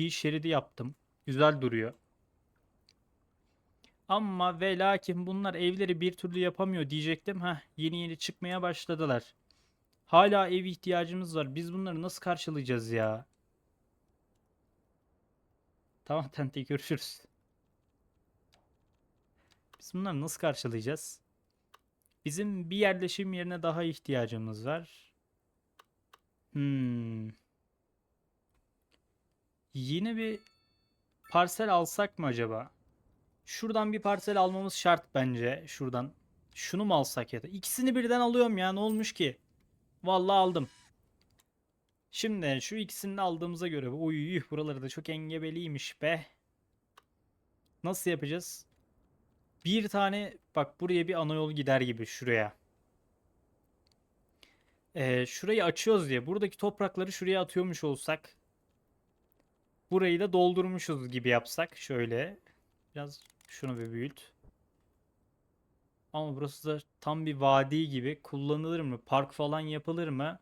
Kıyı şeridi yaptım. Güzel duruyor. Ama ve lakin bunlar evleri bir türlü yapamıyor diyecektim. Heh, yeni yeni çıkmaya başladılar. Hala ev ihtiyacımız var. Biz bunları nasıl karşılayacağız ya? Tamam Tente görüşürüz. Biz bunları nasıl karşılayacağız? Bizim bir yerleşim yerine daha ihtiyacımız var. Hmm. Yine bir parsel alsak mı acaba? Şuradan bir parsel almamız şart bence. Şuradan. Şunu mu alsak ya da? İkisini birden alıyorum ya. Ne olmuş ki? Vallahi aldım. Şimdi şu ikisini de aldığımıza göre. Uy buraları da çok engebeliymiş be. Nasıl yapacağız? Bir tane bak buraya bir ana yol gider gibi şuraya. Ee, şurayı açıyoruz diye. Buradaki toprakları şuraya atıyormuş olsak. Burayı da doldurmuşuz gibi yapsak. Şöyle. Biraz şunu bir büyüt. Ama burası da tam bir vadi gibi. Kullanılır mı? Park falan yapılır mı?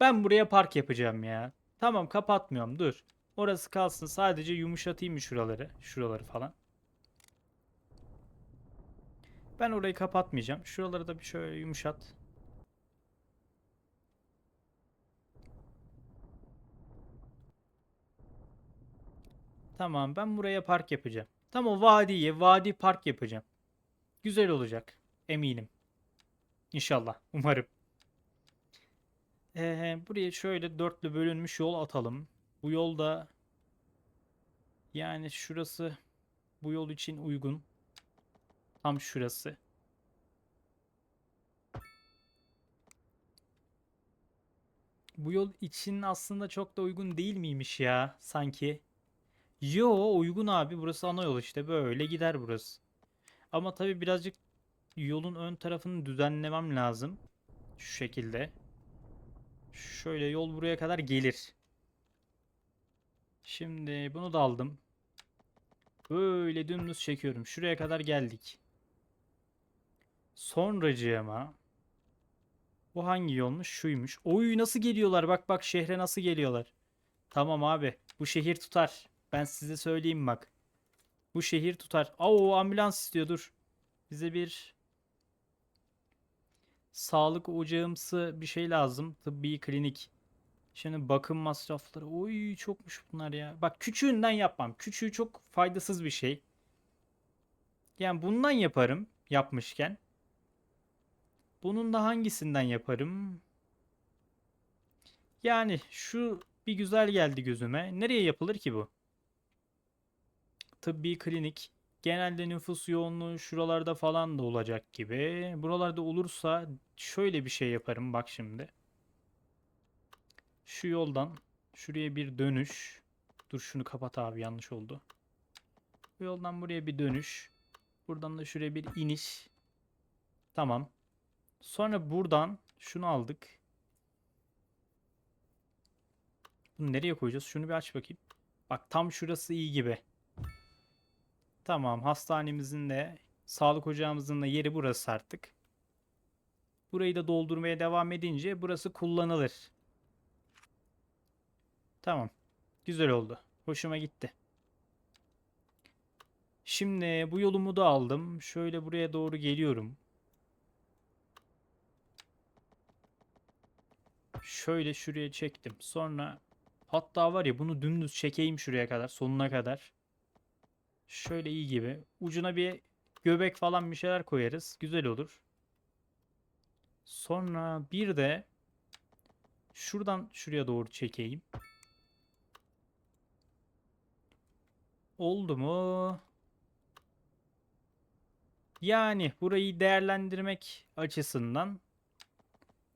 Ben buraya park yapacağım ya. Tamam kapatmıyorum dur. Orası kalsın. Sadece yumuşatayım şuraları? Şuraları falan. Ben orayı kapatmayacağım. Şuraları da bir şöyle yumuşat. Tamam ben buraya park yapacağım. Tam o vadiye vadi park yapacağım. Güzel olacak. Eminim. İnşallah. Umarım. Ee, buraya şöyle dörtlü bölünmüş yol atalım. Bu yolda yani şurası bu yol için uygun. Tam şurası. Bu yol için aslında çok da uygun değil miymiş ya sanki? Yo uygun abi burası ana yol işte böyle gider burası. Ama tabii birazcık yolun ön tarafını düzenlemem lazım. Şu şekilde. Şöyle yol buraya kadar gelir. Şimdi bunu da aldım. Böyle dümdüz çekiyorum. Şuraya kadar geldik. Sonracığıma bu hangi yolmuş? Şuymuş. Oy nasıl geliyorlar? Bak bak şehre nasıl geliyorlar. Tamam abi. Bu şehir tutar. Ben size söyleyeyim bak. Bu şehir tutar. Oo ambulans istiyor dur. Bize bir sağlık ocağımsı bir şey lazım. Tıbbi klinik. Şimdi bakım masrafları. Oy çokmuş bunlar ya. Bak küçüğünden yapmam. Küçüğü çok faydasız bir şey. Yani bundan yaparım yapmışken. Bunun da hangisinden yaparım? Yani şu bir güzel geldi gözüme. Nereye yapılır ki bu? Tıbbi klinik. Genelde nüfus yoğunluğu şuralarda falan da olacak gibi. Buralarda olursa şöyle bir şey yaparım bak şimdi. Şu yoldan şuraya bir dönüş. Dur şunu kapat abi yanlış oldu. Bu yoldan buraya bir dönüş. Buradan da şuraya bir iniş. Tamam. Sonra buradan şunu aldık. Bunu nereye koyacağız? Şunu bir aç bakayım. Bak tam şurası iyi gibi. Tamam hastanemizin de sağlık ocağımızın da yeri burası artık. Burayı da doldurmaya devam edince burası kullanılır. Tamam. Güzel oldu. Hoşuma gitti. Şimdi bu yolumu da aldım. Şöyle buraya doğru geliyorum. Şöyle şuraya çektim. Sonra hatta var ya bunu dümdüz çekeyim şuraya kadar. Sonuna kadar. Şöyle iyi gibi. Ucuna bir göbek falan bir şeyler koyarız. Güzel olur. Sonra bir de şuradan şuraya doğru çekeyim. Oldu mu? Yani burayı değerlendirmek açısından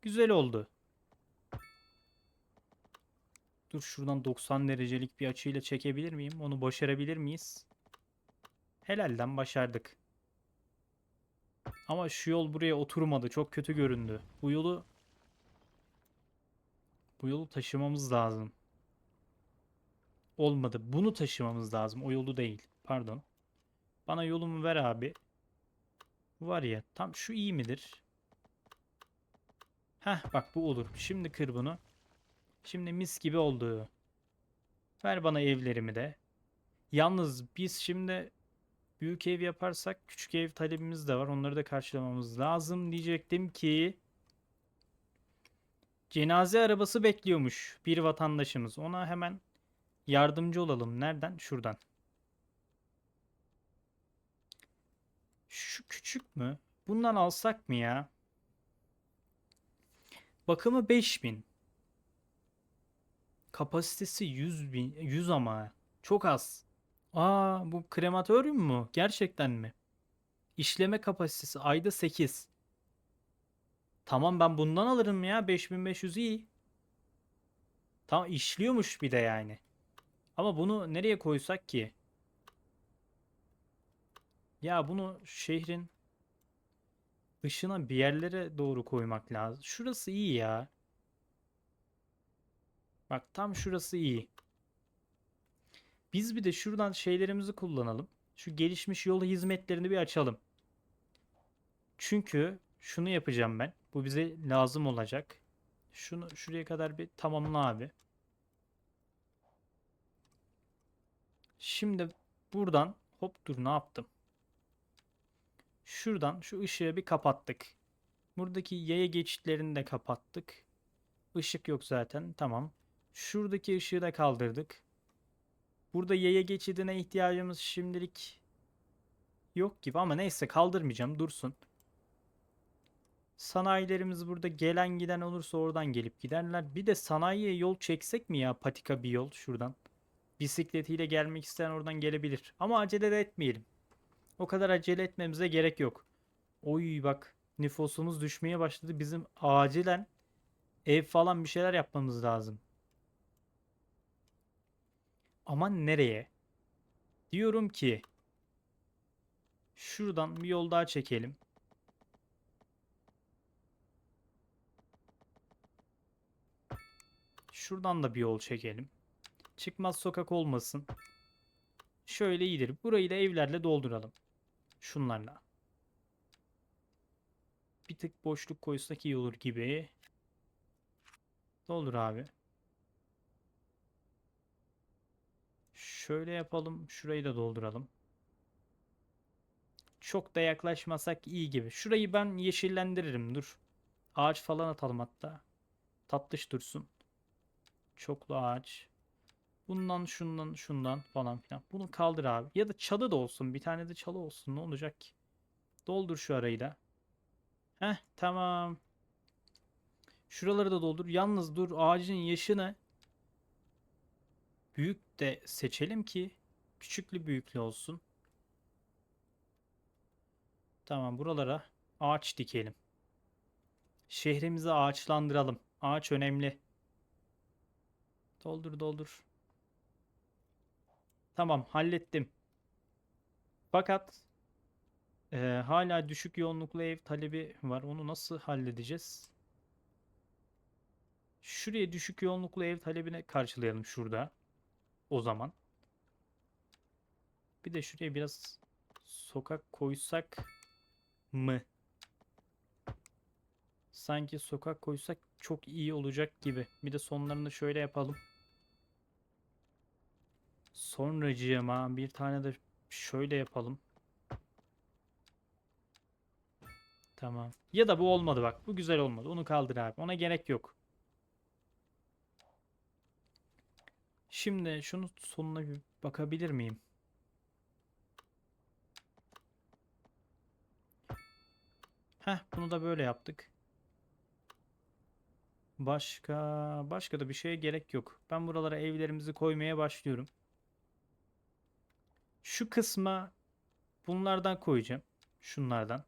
güzel oldu. Dur şuradan 90 derecelik bir açıyla çekebilir miyim? Onu başarabilir miyiz? Helalden başardık. Ama şu yol buraya oturmadı. Çok kötü göründü. Bu yolu bu yolu taşımamız lazım. Olmadı. Bunu taşımamız lazım. O yolu değil. Pardon. Bana yolumu ver abi. Var ya tam şu iyi midir? Heh bak bu olur. Şimdi kır bunu. Şimdi mis gibi oldu. Ver bana evlerimi de. Yalnız biz şimdi büyük ev yaparsak küçük ev talebimiz de var. Onları da karşılamamız lazım diyecektim ki cenaze arabası bekliyormuş bir vatandaşımız. Ona hemen yardımcı olalım. Nereden? Şuradan. Şu küçük mü? Bundan alsak mı ya? Bakımı 5000. Kapasitesi 100 bin, 100 ama. Çok az. Aa bu krematoryum mu? Gerçekten mi? İşleme kapasitesi ayda 8. Tamam ben bundan alırım ya. 5500 iyi. Tamam işliyormuş bir de yani. Ama bunu nereye koysak ki? Ya bunu şehrin dışına bir yerlere doğru koymak lazım. Şurası iyi ya. Bak tam şurası iyi. Biz bir de şuradan şeylerimizi kullanalım. Şu gelişmiş yol hizmetlerini bir açalım. Çünkü şunu yapacağım ben. Bu bize lazım olacak. Şunu şuraya kadar bir tamamla abi. Şimdi buradan hop dur ne yaptım? Şuradan şu ışığı bir kapattık. Buradaki yaya geçitlerini de kapattık. Işık yok zaten. Tamam. Şuradaki ışığı da kaldırdık. Burada yaya geçidine ihtiyacımız şimdilik yok gibi ama neyse kaldırmayacağım. Dursun. Sanayilerimiz burada gelen giden olursa oradan gelip giderler. Bir de sanayiye yol çeksek mi ya? Patika bir yol şuradan. Bisikletiyle gelmek isteyen oradan gelebilir. Ama acele de etmeyelim. O kadar acele etmemize gerek yok. Oy bak nüfusumuz düşmeye başladı. Bizim acilen ev falan bir şeyler yapmamız lazım. Ama nereye? Diyorum ki şuradan bir yol daha çekelim. Şuradan da bir yol çekelim. Çıkmaz sokak olmasın. Şöyle iyidir. Burayı da evlerle dolduralım. Şunlarla. Bir tık boşluk koysak iyi olur gibi. Doldur abi. Şöyle yapalım. Şurayı da dolduralım. Çok da yaklaşmasak iyi gibi. Şurayı ben yeşillendiririm. Dur. Ağaç falan atalım hatta. Tatlış dursun. Çoklu ağaç. Bundan şundan şundan falan filan. Bunu kaldır abi. Ya da çalı da olsun. Bir tane de çalı olsun. Ne olacak ki? Doldur şu arayı da. Heh tamam. Şuraları da doldur. Yalnız dur ağacın yaşını büyük de seçelim ki küçüklü büyüklü olsun. Tamam buralara ağaç dikelim. Şehrimizi ağaçlandıralım. Ağaç önemli. Doldur doldur. Tamam hallettim. Fakat e, hala düşük yoğunluklu ev talebi var. Onu nasıl halledeceğiz? Şuraya düşük yoğunluklu ev talebine karşılayalım şurada. O zaman. Bir de şuraya biraz sokak koysak mı? Sanki sokak koysak çok iyi olacak gibi. Bir de sonlarını şöyle yapalım. Sonracığıma bir tane de şöyle yapalım. Tamam. Ya da bu olmadı bak. Bu güzel olmadı. Onu kaldır abi. Ona gerek yok. Şimdi şunu sonuna bir bakabilir miyim? Heh, bunu da böyle yaptık. Başka başka da bir şeye gerek yok. Ben buralara evlerimizi koymaya başlıyorum. Şu kısma bunlardan koyacağım. Şunlardan.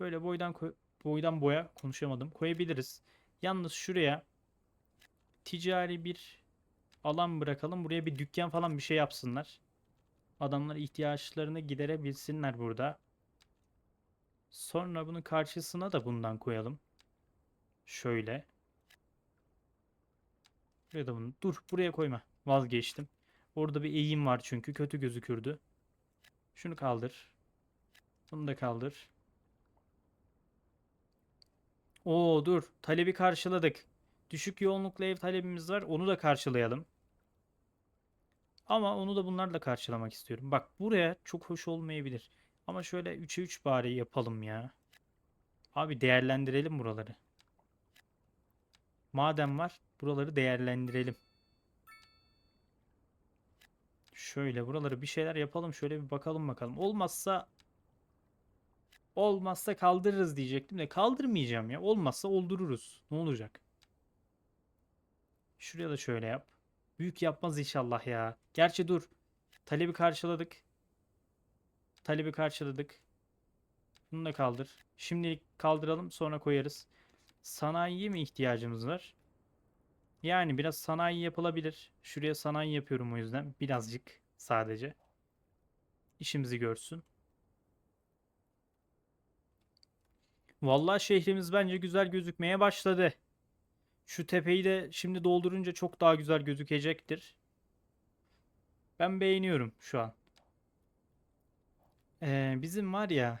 Böyle boydan boydan boya konuşamadım. Koyabiliriz. Yalnız şuraya ticari bir alan bırakalım. Buraya bir dükkan falan bir şey yapsınlar. Adamlar ihtiyaçlarını giderebilsinler burada. Sonra bunun karşısına da bundan koyalım. Şöyle. Buraya da bunu. Dur buraya koyma. Vazgeçtim. Orada bir eğim var çünkü. Kötü gözükürdü. Şunu kaldır. Bunu da kaldır. Oo dur. Talebi karşıladık. Düşük yoğunluklu ev talebimiz var. Onu da karşılayalım. Ama onu da bunlarla karşılamak istiyorum. Bak buraya çok hoş olmayabilir. Ama şöyle 3'e 3 bari yapalım ya. Abi değerlendirelim buraları. Madem var buraları değerlendirelim. Şöyle buraları bir şeyler yapalım. Şöyle bir bakalım bakalım. Olmazsa olmazsa kaldırırız diyecektim de kaldırmayacağım ya. Olmazsa oldururuz. Ne olacak? Şuraya da şöyle yap. Büyük yapmaz inşallah ya. Gerçi dur. Talebi karşıladık. Talebi karşıladık. Bunu da kaldır. Şimdilik kaldıralım sonra koyarız. Sanayiye mi ihtiyacımız var? Yani biraz sanayi yapılabilir. Şuraya sanayi yapıyorum o yüzden. Birazcık sadece. İşimizi görsün. Vallahi şehrimiz bence güzel gözükmeye başladı. Şu tepeyi de şimdi doldurunca çok daha güzel gözükecektir. Ben beğeniyorum şu an. Ee, bizim var ya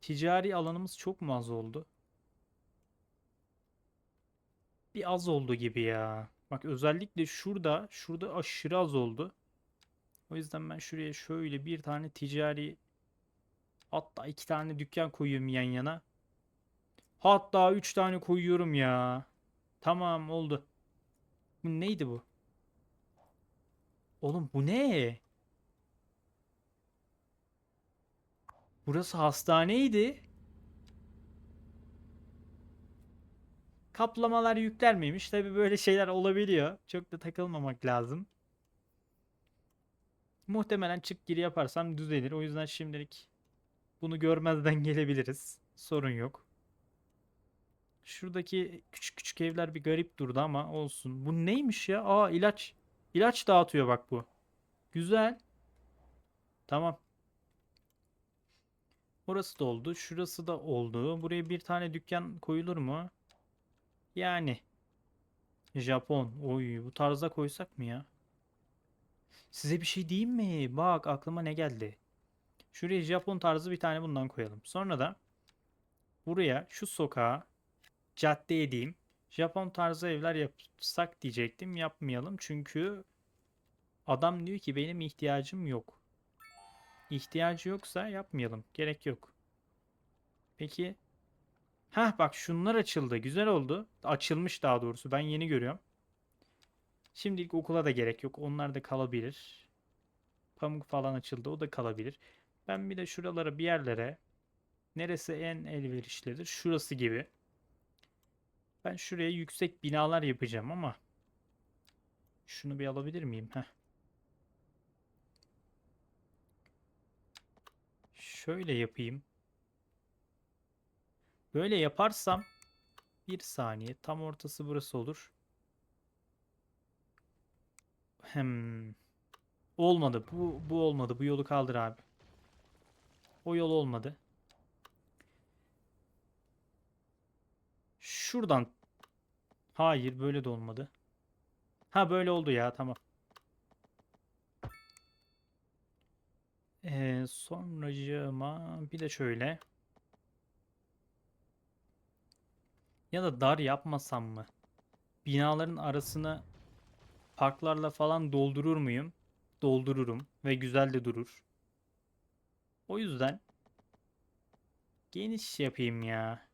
ticari alanımız çok mu az oldu? Bir az oldu gibi ya. Bak özellikle şurada, şurada aşırı az oldu. O yüzden ben şuraya şöyle bir tane ticari hatta iki tane dükkan koyuyorum yan yana. Hatta üç tane koyuyorum ya. Tamam oldu. Bu neydi bu? Oğlum bu ne? Burası hastaneydi. Kaplamalar yükler miymiş? Tabii böyle şeyler olabiliyor. Çok da takılmamak lazım. Muhtemelen çık gir yaparsam düzelir. O yüzden şimdilik bunu görmezden gelebiliriz. Sorun yok. Şuradaki küçük küçük evler bir garip durdu ama olsun. Bu neymiş ya? Aa ilaç. İlaç dağıtıyor bak bu. Güzel. Tamam. Orası da oldu. Şurası da oldu. Buraya bir tane dükkan koyulur mu? Yani. Japon. Oy bu tarza koysak mı ya? Size bir şey diyeyim mi? Bak aklıma ne geldi. Şuraya Japon tarzı bir tane bundan koyalım. Sonra da buraya şu sokağa cadde edeyim. Japon tarzı evler yapsak diyecektim. Yapmayalım çünkü adam diyor ki benim ihtiyacım yok. İhtiyacı yoksa yapmayalım. Gerek yok. Peki. Hah bak şunlar açıldı. Güzel oldu. Açılmış daha doğrusu. Ben yeni görüyorum. Şimdilik okula da gerek yok. Onlar da kalabilir. Pamuk falan açıldı. O da kalabilir. Ben bir de şuralara bir yerlere neresi en elverişlidir? Şurası gibi. Ben şuraya yüksek binalar yapacağım ama şunu bir alabilir miyim? Heh. Şöyle yapayım. Böyle yaparsam bir saniye tam ortası burası olur. Hem olmadı. Bu bu olmadı. Bu yolu kaldır abi. O yol olmadı. Şuradan. Hayır böyle de olmadı. Ha böyle oldu ya tamam. Ee, sonracığıma bir de şöyle. Ya da dar yapmasam mı? Binaların arasını parklarla falan doldurur muyum? Doldururum ve güzel de durur. O yüzden geniş yapayım ya.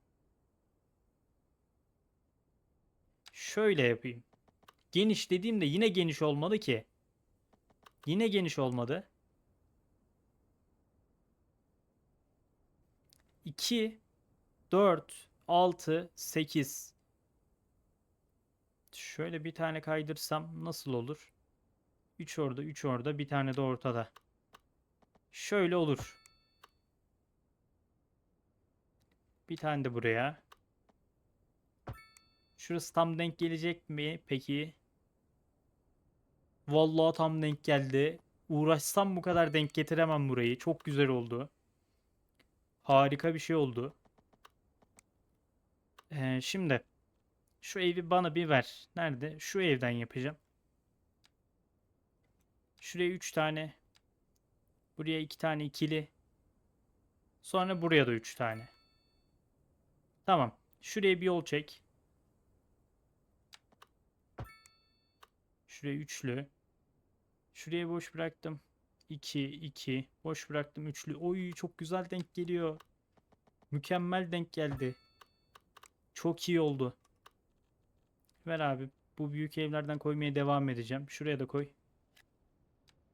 Şöyle yapayım. Geniş dediğimde yine geniş olmadı ki. Yine geniş olmadı. 2 4 6 8 Şöyle bir tane kaydırsam nasıl olur? 3 orada, 3 orada, bir tane de ortada. Şöyle olur. Bir tane de buraya. Şurası tam denk gelecek mi peki? Vallahi tam denk geldi. Uğraşsam bu kadar denk getiremem burayı. Çok güzel oldu. Harika bir şey oldu. Ee, şimdi şu evi bana bir ver. Nerede? Şu evden yapacağım. Şuraya 3 tane. Buraya 2 tane ikili. Sonra buraya da 3 tane. Tamam. Şuraya bir yol çek. Şuraya üçlü. Şuraya boş bıraktım. 2 2 boş bıraktım üçlü. Oy çok güzel denk geliyor. Mükemmel denk geldi. Çok iyi oldu. Ver abi. Bu büyük evlerden koymaya devam edeceğim. Şuraya da koy.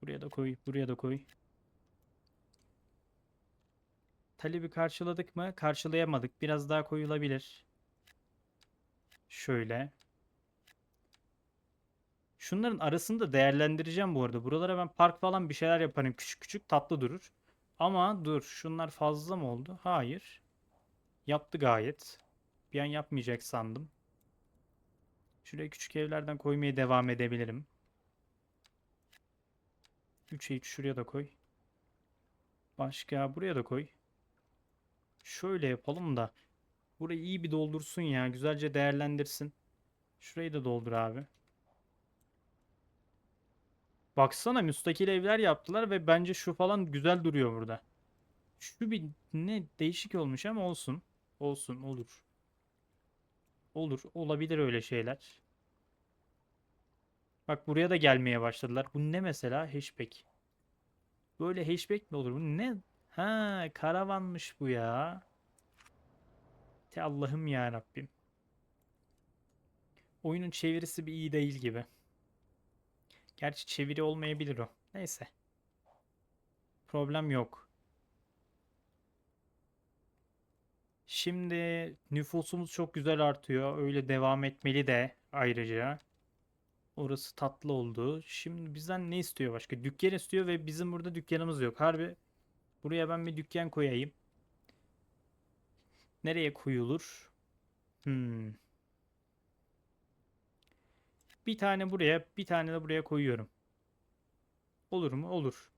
Buraya da koy. Buraya da koy. Talebi karşıladık mı? Karşılayamadık. Biraz daha koyulabilir. Şöyle. Şunların arasını da değerlendireceğim bu arada. Buralara ben park falan bir şeyler yaparım. Küçük küçük tatlı durur. Ama dur şunlar fazla mı oldu? Hayır. Yaptı gayet. Bir an yapmayacak sandım. Şuraya küçük evlerden koymaya devam edebilirim. 3'e 3 şuraya da koy. Başka buraya da koy. Şöyle yapalım da. Burayı iyi bir doldursun ya. Güzelce değerlendirsin. Şurayı da doldur abi. Baksana müstakil evler yaptılar ve bence şu falan güzel duruyor burada. Şu bir ne değişik olmuş ama olsun. Olsun olur. Olur. Olabilir öyle şeyler. Bak buraya da gelmeye başladılar. Bu ne mesela? Hatchback. Böyle hatchback mi olur? Bu ne? Ha, karavanmış bu ya. Te Allah'ım ya Rabbim. Oyunun çevirisi bir iyi değil gibi. Gerçi çeviri olmayabilir o. Neyse. Problem yok. Şimdi nüfusumuz çok güzel artıyor. Öyle devam etmeli de ayrıca. Orası tatlı oldu. Şimdi bizden ne istiyor başka? Dükkan istiyor ve bizim burada dükkanımız yok. Harbi buraya ben bir dükkan koyayım. Nereye koyulur? Hmm. Bir tane buraya, bir tane de buraya koyuyorum. Olur mu? Olur.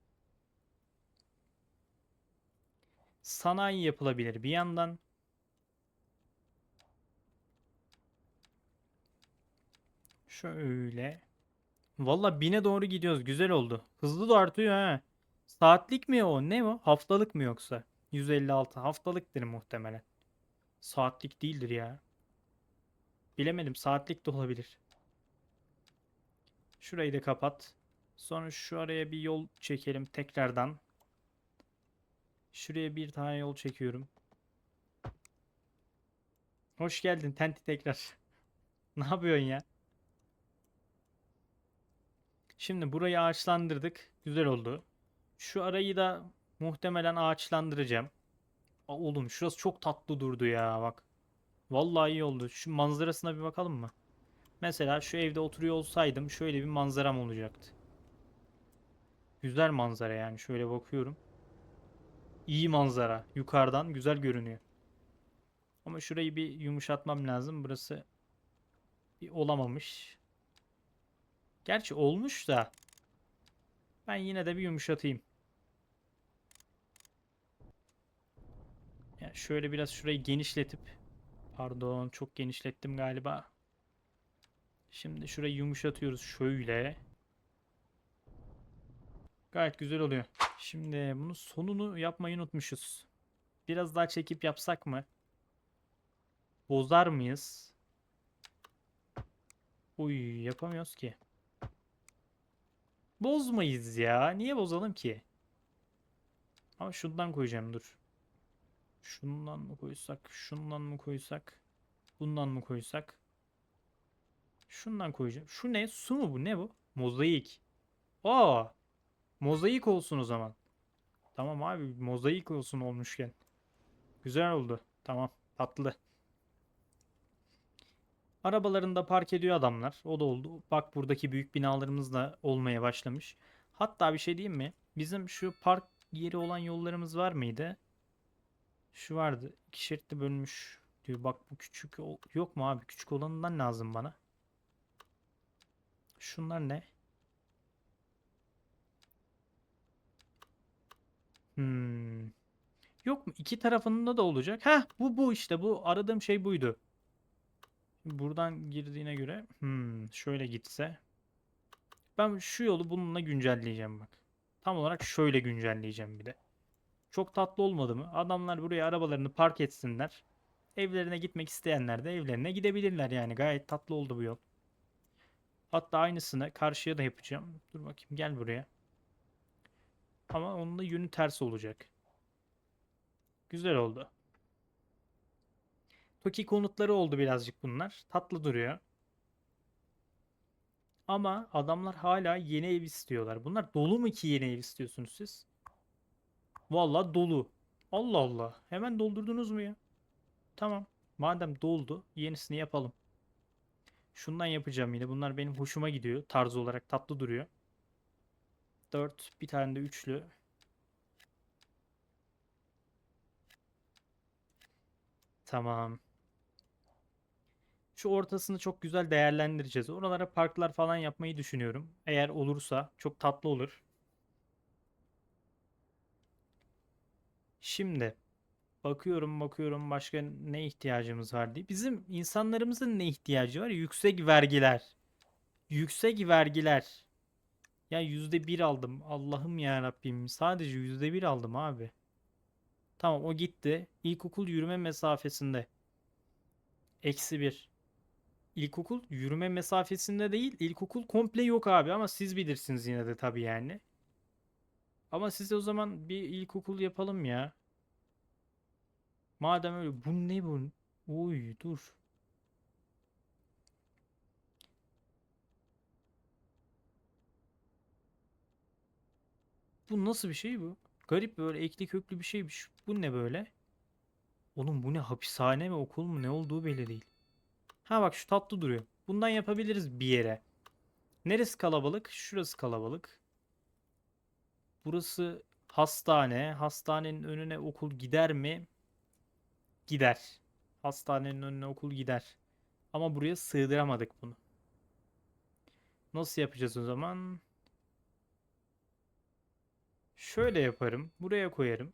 Sanayi yapılabilir bir yandan. Şöyle. Valla bine doğru gidiyoruz. Güzel oldu. Hızlı da artıyor ha. Saatlik mi o? Ne o? Haftalık mı yoksa? 156 haftalıktır muhtemelen. Saatlik değildir ya. Bilemedim. Saatlik de olabilir. Şurayı da kapat. Sonra şu araya bir yol çekelim tekrardan. Şuraya bir tane yol çekiyorum. Hoş geldin Tenti tekrar. Ne yapıyorsun ya? Şimdi burayı ağaçlandırdık. Güzel oldu. Şu arayı da muhtemelen ağaçlandıracağım. Aa, oğlum şurası çok tatlı durdu ya bak. Vallahi iyi oldu. Şu manzarasına bir bakalım mı? Mesela şu evde oturuyor olsaydım şöyle bir manzaram olacaktı. Güzel manzara yani şöyle bakıyorum. İyi manzara. Yukarıdan güzel görünüyor. Ama şurayı bir yumuşatmam lazım. Burası bir olamamış. Gerçi olmuş da ben yine de bir yumuşatayım. Ya şöyle biraz şurayı genişletip pardon çok genişlettim galiba. Şimdi şurayı yumuşatıyoruz şöyle. Gayet güzel oluyor. Şimdi bunun sonunu yapmayı unutmuşuz. Biraz daha çekip yapsak mı? Bozar mıyız? Uy yapamıyoruz ki. Bozmayız ya. Niye bozalım ki? Ama şundan koyacağım dur. Şundan mı koysak? Şundan mı koysak? Bundan mı koysak? Şundan koyacağım. Şu ne? Su mu bu? Ne bu? Mozaik. Aa! Mozaik olsun o zaman. Tamam abi mozaik olsun olmuşken. Güzel oldu. Tamam. Tatlı. Arabalarında park ediyor adamlar. O da oldu. Bak buradaki büyük binalarımız da olmaya başlamış. Hatta bir şey diyeyim mi? Bizim şu park yeri olan yollarımız var mıydı? Şu vardı. İki şeritte bölünmüş diyor. Bak bu küçük yok mu abi? Küçük olanından lazım bana. Şunlar ne? Hmm. Yok mu? İki tarafında da olacak. Heh bu bu işte bu aradığım şey buydu. Buradan girdiğine göre hmm, şöyle gitse. Ben şu yolu bununla güncelleyeceğim bak. Tam olarak şöyle güncelleyeceğim bir de. Çok tatlı olmadı mı? Adamlar buraya arabalarını park etsinler. Evlerine gitmek isteyenler de evlerine gidebilirler yani. Gayet tatlı oldu bu yol. Hatta aynısını karşıya da yapacağım. Dur bakayım gel buraya. Ama onun da yönü ters olacak. Güzel oldu. Toki konutları oldu birazcık bunlar. Tatlı duruyor. Ama adamlar hala yeni ev istiyorlar. Bunlar dolu mu ki yeni ev istiyorsunuz siz? Vallahi dolu. Allah Allah. Hemen doldurdunuz mu ya? Tamam. Madem doldu, yenisini yapalım. Şundan yapacağım yine. Bunlar benim hoşuma gidiyor. Tarz olarak tatlı duruyor. 4, bir tane de üçlü. Tamam. Şu ortasını çok güzel değerlendireceğiz. Oralara parklar falan yapmayı düşünüyorum. Eğer olursa çok tatlı olur. Şimdi bakıyorum bakıyorum başka ne ihtiyacımız var diye. Bizim insanlarımızın ne ihtiyacı var? Yüksek vergiler. Yüksek vergiler. Ya yüzde bir aldım. Allah'ım ya Rabbim. Sadece yüzde bir aldım abi. Tamam o gitti. İlkokul yürüme mesafesinde. Eksi bir. İlkokul yürüme mesafesinde değil. İlkokul komple yok abi ama siz bilirsiniz yine de tabii yani. Ama size o zaman bir ilkokul yapalım ya. Madem öyle. Bu ne bu? Uy dur. Bu nasıl bir şey bu? Garip böyle ekli köklü bir şeymiş. Bu ne böyle? Oğlum bu ne hapishane mi okul mu ne olduğu belli değil. Ha bak şu tatlı duruyor. Bundan yapabiliriz bir yere. Neresi kalabalık? Şurası kalabalık. Burası hastane. Hastanenin önüne okul gider mi? Gider. Hastanenin önüne okul gider. Ama buraya sığdıramadık bunu. Nasıl yapacağız o zaman? Şöyle yaparım. Buraya koyarım.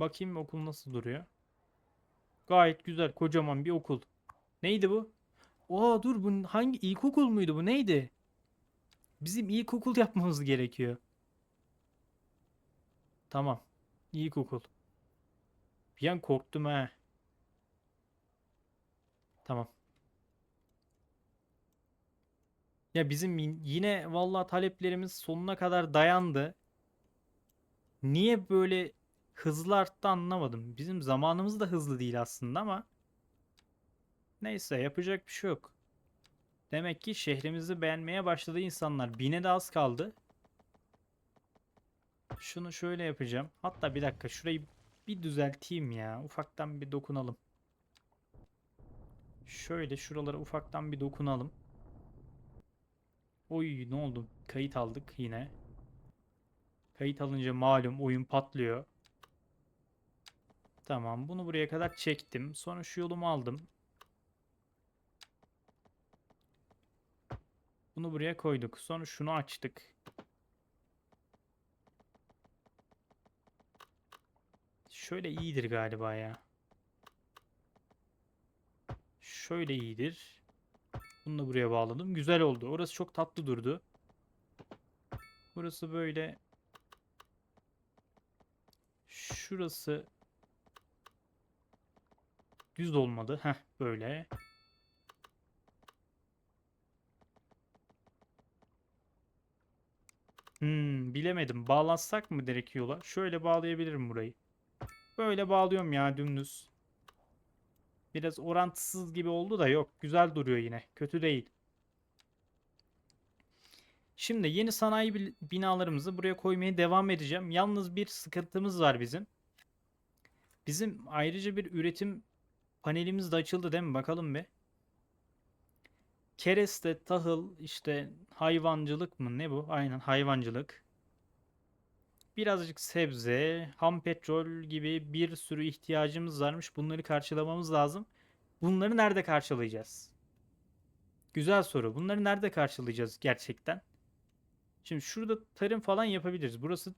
Bakayım okul nasıl duruyor. Gayet güzel kocaman bir okul. Neydi bu? Aa dur bu hangi ilkokul muydu bu neydi? Bizim ilkokul yapmamız gerekiyor. Tamam. İlkokul. Bir an korktum ha. Tamam. Ya bizim yin- yine vallahi taleplerimiz sonuna kadar dayandı. Niye böyle hızlı arttı anlamadım. Bizim zamanımız da hızlı değil aslında ama neyse yapacak bir şey yok. Demek ki şehrimizi beğenmeye başladı insanlar. Bine de az kaldı. Şunu şöyle yapacağım. Hatta bir dakika şurayı bir düzelteyim ya. Ufaktan bir dokunalım. Şöyle şuralara ufaktan bir dokunalım. Oy ne oldu? Kayıt aldık yine. Kayıt alınca malum oyun patlıyor. Tamam bunu buraya kadar çektim. Sonra şu yolumu aldım. Bunu buraya koyduk. Sonra şunu açtık. Şöyle iyidir galiba ya. Şöyle iyidir. Bunu da buraya bağladım. Güzel oldu. Orası çok tatlı durdu. Burası böyle. Şurası düz olmadı. Heh böyle. Hmm, bilemedim. Bağlatsak mı direkt yola? Şöyle bağlayabilirim burayı. Böyle bağlıyorum ya dümdüz. Biraz orantısız gibi oldu da yok. Güzel duruyor yine. Kötü değil. Şimdi yeni sanayi binalarımızı buraya koymaya devam edeceğim. Yalnız bir sıkıntımız var bizim. Bizim ayrıca bir üretim panelimiz de açıldı değil mi? Bakalım bir. Kereste, tahıl, işte hayvancılık mı ne bu? Aynen hayvancılık. Birazcık sebze, ham petrol gibi bir sürü ihtiyacımız varmış. Bunları karşılamamız lazım. Bunları nerede karşılayacağız? Güzel soru. Bunları nerede karşılayacağız gerçekten? Şimdi şurada tarım falan yapabiliriz. Burası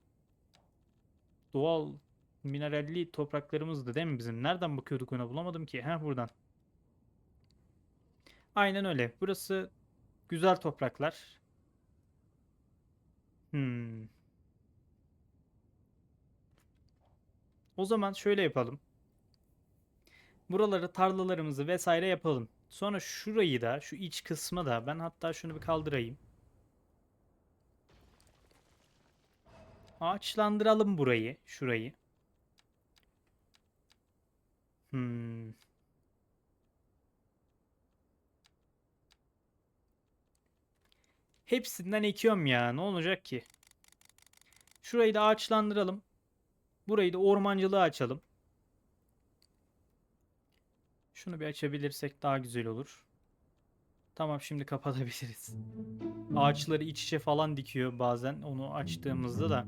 doğal mineralli topraklarımızdı değil mi bizim? Nereden bakıyorduk ona bulamadım ki. Ha buradan. Aynen öyle. Burası güzel topraklar. Hmm. O zaman şöyle yapalım. Buraları tarlalarımızı vesaire yapalım. Sonra şurayı da, şu iç kısmı da ben hatta şunu bir kaldırayım. Ağaçlandıralım burayı, şurayı. Hmm. Hepsinden ekiyorum ya. Ne olacak ki? Şurayı da ağaçlandıralım. Burayı da ormancılığa açalım. Şunu bir açabilirsek daha güzel olur. Tamam şimdi kapatabiliriz. Ağaçları iç içe falan dikiyor bazen onu açtığımızda da.